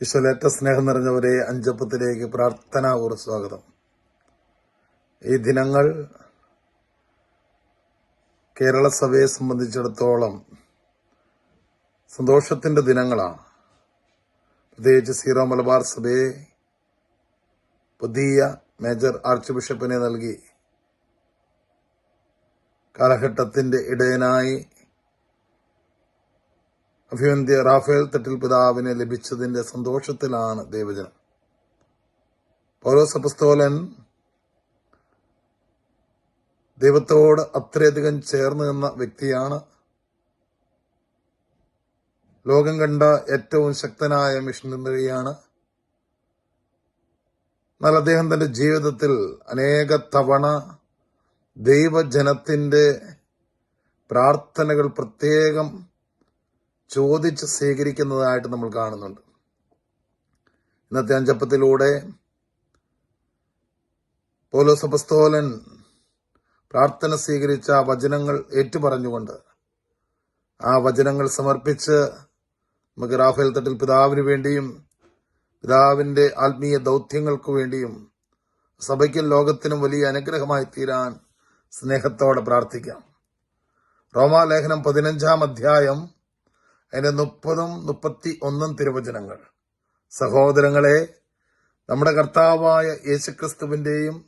ഈശ്വലേറ്റ സ്നേഹം നിറഞ്ഞവരെ അഞ്ചപ്പത്തിലേക്ക് പ്രാർത്ഥനാപൂർവ സ്വാഗതം. ഈ ദിനങ്ങൾ കേരള സഭയെ സംബന്ധിച്ചിടത്തോളം സന്തോഷത്തിന്റെ ദിനങ്ങളാണ്. പ്രത്യേകിച്ച് സീറോ മലബാർ സഭയെ പുതിയ മേജർ ആർച്ച് ബിഷപ്പിനെ നൽകി കാലഘട്ടത്തിന്റെ ഇടയനായി അഭിവന്ധ്യ റാഫേൽ തട്ടിൽ പിതാവിനെ ലഭിച്ചതിന്റെ സന്തോഷത്തിലാണ് ദൈവജനം. പൗരോസപസ്തോലൻ ദൈവത്തോട് അത്രയധികം ചേർന്ന് നിന്ന വ്യക്തിയാണ്. ലോകം കണ്ട ഏറ്റവും ശക്തനായ മിഷണറിയാണ് എന്നാൽ അദ്ദേഹം തന്റെ ജീവിതത്തിൽ അനേക തവണ ദൈവജനത്തിന്റെ പ്രാർത്ഥനകൾ പ്രത്യേകം ചോദിച്ച് സ്വീകരിക്കുന്നതായിട്ട് നമ്മൾ കാണുന്നുണ്ട്. ഇന്നത്തെ അഞ്ചപ്പത്തിലൂടെ പോലോസപസ്തോലൻ പ്രാർത്ഥന സ്വീകരിച്ച വചനങ്ങൾ ഏറ്റുപറഞ്ഞുകൊണ്ട് ആ വചനങ്ങൾ സമർപ്പിച്ച് നമുക്ക് റാഫേൽ തട്ടിൽ പിതാവിന് വേണ്ടിയും പിതാവിന്റെ ആത്മീയ ദൗത്യങ്ങൾക്ക് വേണ്ടിയും സഭയ്ക്കും ലോകത്തിനും വലിയ അനുഗ്രഹമായി തീരാൻ സ്നേഹത്തോടെ പ്രാർത്ഥിക്കാം. റോമാലേഖനം പതിനഞ്ചാം അധ്യായം അതിന്റെ മുപ്പതും മുപ്പത്തി ഒന്നും തിരുവചനങ്ങൾ. സഹോദരങ്ങളെ നമ്മുടെ കർത്താവായ യേശുക്രിസ്തുവിന്റെയും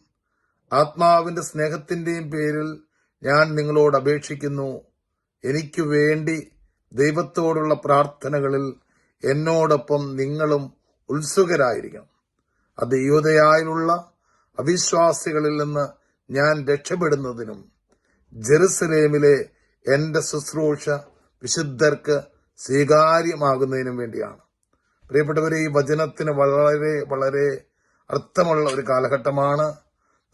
ആത്മാവിന്റെ സ്നേഹത്തിന്റെയും പേരിൽ ഞാൻ നിങ്ങളോട് അപേക്ഷിക്കുന്നു. എനിക്ക് വേണ്ടി ദൈവത്തോടുള്ള പ്രാർത്ഥനകളിൽ എന്നോടൊപ്പം നിങ്ങളും ഉത്സുകരായിരിക്കണം അത് യുവതയായുള്ള അവിശ്വാസികളിൽ നിന്ന് ഞാൻ രക്ഷപ്പെടുന്നതിനും ജെറുസലേമിലെ എന്റെ ശുശ്രൂഷ വിശുദ്ധർക്ക് സ്വീകാര്യമാകുന്നതിനും വേണ്ടിയാണ്. പ്രിയപ്പെട്ടവരെ ഈ വചനത്തിന് വളരെ വളരെ അർത്ഥമുള്ള ഒരു കാലഘട്ടമാണ്.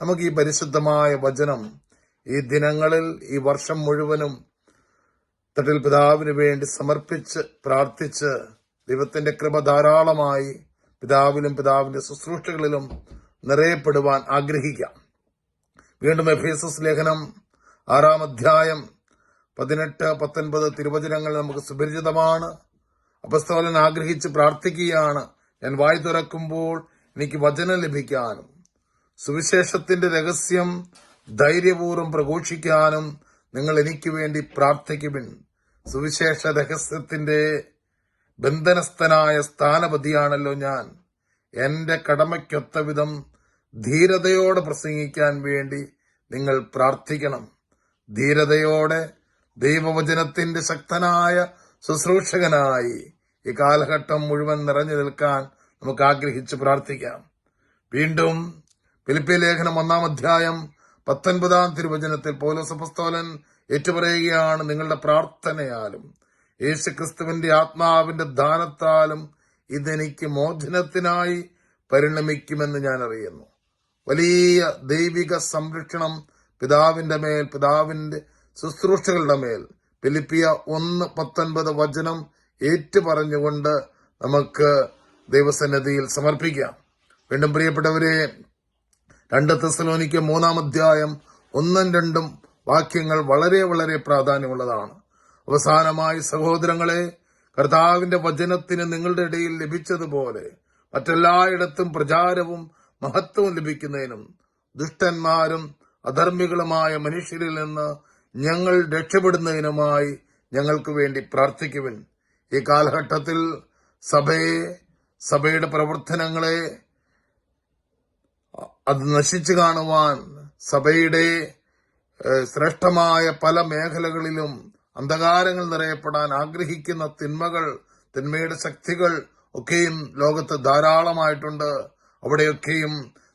നമുക്ക് ഈ പരിശുദ്ധമായ വചനം ഈ ദിനങ്ങളിൽ ഈ വർഷം മുഴുവനും തട്ടിൽ പിതാവിന് വേണ്ടി സമർപ്പിച്ച് പ്രാർത്ഥിച്ച് ദൈവത്തിന്റെ കൃപ ധാരാളമായി പിതാവിലും പിതാവിന്റെ ശുശ്രൂഷകളിലും നിറയപ്പെടുവാൻ ആഗ്രഹിക്കാം. വീണ്ടും എഫേസസ് ലേഖനം ആറാം അധ്യായം പതിനെട്ട് പത്തൊൻപത് തിരുവചനങ്ങൾ നമുക്ക് സുപരിചിതമാണ്. അപസ്തോലൻ ആഗ്രഹിച്ച് പ്രാർത്ഥിക്കുകയാണ് ഞാൻ വായി തുറക്കുമ്പോൾ എനിക്ക് വചനം ലഭിക്കാനും സുവിശേഷത്തിന്റെ രഹസ്യം ധൈര്യപൂർവം പ്രഘോഷിക്കാനും നിങ്ങൾ എനിക്ക് വേണ്ടി പ്രാർത്ഥിക്കുവിൻ. സുവിശേഷ രഹസ്യത്തിന്റെ ബന്ധനസ്ഥനായ സ്ഥാനപതിയാണല്ലോ ഞാൻ. എന്റെ കടമയ്ക്കൊത്ത വിധം ധീരതയോടെ പ്രസംഗിക്കാൻ വേണ്ടി നിങ്ങൾ പ്രാർത്ഥിക്കണം. ധീരതയോടെ ദൈവവചനത്തിന്റെ ശക്തനായ ശുശ്രൂഷകനായി ഈ കാലഘട്ടം മുഴുവൻ നിറഞ്ഞു നിൽക്കാൻ നമുക്ക് ആഗ്രഹിച്ച് പ്രാർത്ഥിക്കാം. വീണ്ടും ഫിലിപ്പി ലേഖനം ഒന്നാം അധ്യായം പത്തൊൻപതാം തിരുവചനത്തിൽ പൗലോസപസ്തോലൻ ഏറ്റുപറയുകയാണ് നിങ്ങളുടെ പ്രാർത്ഥനയാലും യേശു ക്രിസ്തുവിന്റെ ആത്മാവിന്റെ ദാനത്താലും ഇതെനിക്ക് മോചനത്തിനായി പരിണമിക്കുമെന്ന് ഞാൻ അറിയുന്നു. വലിയ ദൈവിക സംരക്ഷണം പിതാവിന്റെ മേൽ പിതാവിന്റെ ശുശ്രൂഷകളുടെ മേൽ. ഫിലിപ്പിയ ഒന്ന് പത്തൊൻപത് വചനം ഏറ്റു പറഞ്ഞുകൊണ്ട് നമുക്ക് ദൈവസന്നിധിയിൽ സമർപ്പിക്കാം. വീണ്ടും പ്രിയപ്പെട്ടവരെ രണ്ട് തെസലോനിക്ക് മൂന്നാം അധ്യായം ഒന്നും രണ്ടും വാക്യങ്ങൾ വളരെ വളരെ പ്രാധാന്യമുള്ളതാണ്. അവസാനമായി സഹോദരങ്ങളെ കർത്താവിന്റെ വചനത്തിന് നിങ്ങളുടെ ഇടയിൽ ലഭിച്ചതുപോലെ മറ്റെല്ലായിടത്തും പ്രചാരവും മഹത്വവും ലഭിക്കുന്നതിനും ദുഷ്ടന്മാരും അധർമ്മികളുമായ മനുഷ്യരിൽ നിന്ന് ഞങ്ങൾ രക്ഷപ്പെടുന്നതിനുമായി ഞങ്ങൾക്ക് വേണ്ടി പ്രാർത്ഥിക്കുവിൻ. ഈ കാലഘട്ടത്തിൽ സഭയെ സഭയുടെ പ്രവർത്തനങ്ങളെ അത് നശിച്ചു കാണുവാൻ സഭയുടെ ശ്രേഷ്ഠമായ പല മേഖലകളിലും അന്ധകാരങ്ങൾ നിറയപ്പെടാൻ ആഗ്രഹിക്കുന്ന തിന്മകൾ തിന്മയുടെ ശക്തികൾ ഒക്കെയും ലോകത്ത് ധാരാളമായിട്ടുണ്ട്. അവിടെയൊക്കെയും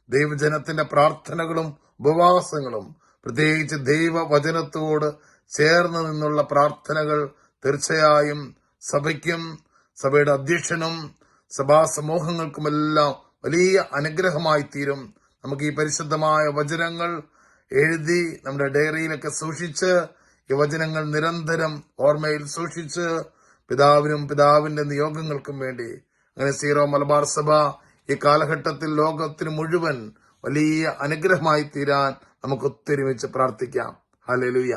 ദൈവജനത്തിന്റെ പ്രാർത്ഥനകളും ഉപവാസങ്ങളും പ്രത്യേകിച്ച് ദൈവവചനത്തോട് ചേർന്ന് നിന്നുള്ള പ്രാർത്ഥനകൾ തീർച്ചയായും സഭയ്ക്കും സഭയുടെ അധ്യക്ഷനും സഭാ സമൂഹങ്ങൾക്കുമെല്ലാം വലിയ അനുഗ്രഹമായി തീരും. നമുക്ക് ഈ പരിശുദ്ധമായ വചനങ്ങൾ എഴുതി നമ്മുടെ ഡയറിയിലൊക്കെ സൂക്ഷിച്ച് ഈ വചനങ്ങൾ നിരന്തരം ഓർമ്മയിൽ സൂക്ഷിച്ച് പിതാവിനും പിതാവിന്റെ നിയോഗങ്ങൾക്കും വേണ്ടി. അങ്ങനെ സീറോ മലബാർ സഭ ഈ കാലഘട്ടത്തിൽ ലോകത്തിന് മുഴുവൻ വലിയ അനുഗ്രഹമായി തീരാൻ നമുക്ക് ഒത്തൊരുമിച്ച് പ്രാർത്ഥിക്കാം. ഹല്ലേലൂയ